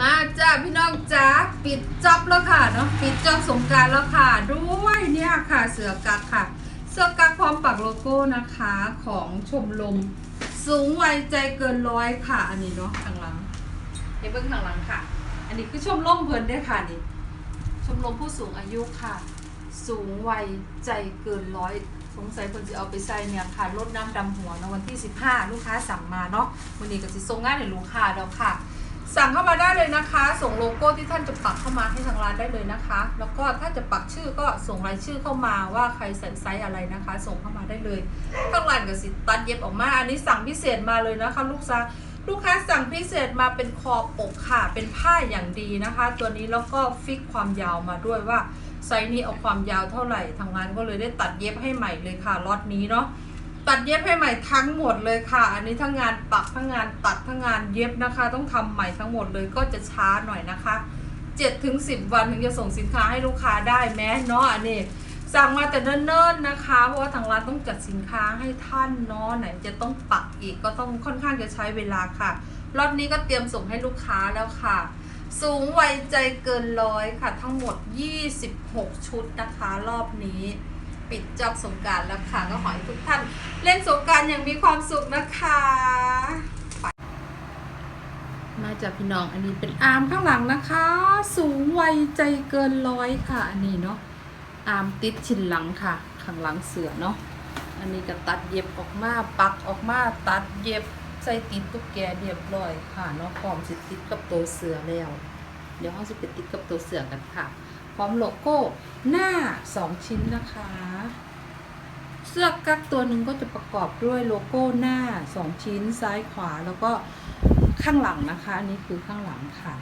มาจ้าพี่น้องจ้าปิดจ็อบแล้วค่ะเนาะปิดจ็อบสงการแล้วค่ะ ด้วยเนี่ยค่ะเสือกักค่ะ เสือกักพร้อมปักโลโก้นะคะของชมรมสูงวัยใจเกินร้อยค่ะ อันนี้เนาะข้างหลังเอเบิ้งข้างหลังค่ะ อันนี้คือชมรมเพิ่นได้อค่ะนี่ชมรมผู้สูงอายุค่ะ สูงวัยใจเกินร้อยสงสัยคนจะเอาไปใส่เนี่ยค่ะลดน้ำดำหัวนะวันที่ 15 ลูกค้าสั่งมาเนาะวันนี้ก็จะส่งงานให้ลูกค้าแล้วค่ะ สั่งเข้ามาได้เลยนะคะ ส่งโลโก้ที่ท่านจะปักเข้ามาให้ทางร้านได้เลยนะคะ แล้วก็ถ้าจะปักชื่อก็ส่งรายชื่อเข้ามาว่าใครใส่ไซส์อะไรนะคะ ส่งเข้ามาได้เลยทางร้านก็สิตัดเย็บออกมา อันนี้สั่งพิเศษมาเลยนะคะ ลูกค้าลูกค้าสั่งพิเศษมาเป็นคอปกค่ะ เป็นผ้าอย่างดีนะคะ ตัวนี้แล้วก็ฟิกความยาวมาด้วยว่าไซส์นี้เอาความยาวเท่าไหร่ทางร้านก็เลยได้ตัดเย็บให้ใหม่เลยค่ะล็อตนี้เนาะ ตัดเย็บให้ใหม่ทั้งหมดเลยค่ะ อันนี้ทั้งงานปักทั้งงานตัดทั้งงานเย็บนะคะ ต้องทำใหม่ทั้งหมดเลยก็จะช้าหน่อยนะคะ7ถึง10 วันถึงจะส่งสินค้าให้ลูกค้าได้แม้เนาะอันนี้สั่งมาแต่เนิ่นๆนะคะ เพราะว่าทางร้านต้องจัดสินค้าให้ท่านเนาะไหนจะต้องปักอีกก็ต้องค่อนข้างจะใช้เวลาค่ะรอบนี้ก็เตรียมส่งให้ลูกค้าแล้วค่ะ สูงวัยใจเกินร้อยค่ะ ทั้งหมด 26 ชุดนะคะ รอบนี้ ปิดจอบสงการแล้วค่ะก็ขอให้ทุกท่าน เล่นสงกรารอย่างมีความสุขนะคะ มาจากพี่น้องอันนี้เป็นอาร์มข้างหลังนะคะ สูงวัยใจเกินร้อยค่ะ อันนี้เนาะอาร์มติดชิ้นหลังค่ะ ข้างหลังเสือเนาะอันนี้ก็ตัดเย็บออกมาปักออกมาตัดเย็บใส่ติดตุ๊กแกเรียบร้อยค่ะเนาะพร้อมสิติดกับตัวเสือแล้ว เดี๋ยวเราจะไปติดกับตัวเสือกันค่ะ พร้อมโลโก้หน้า 2 ชิ้นนะคะ เสื้อกั๊กตัวหนึ่งก็จะประกอบด้วยโลโก้หน้า 2 ชิ้นซ้ายขวาแล้วก็ข้างหลังนะคะ อันนี้คือข้างหลังค่ะ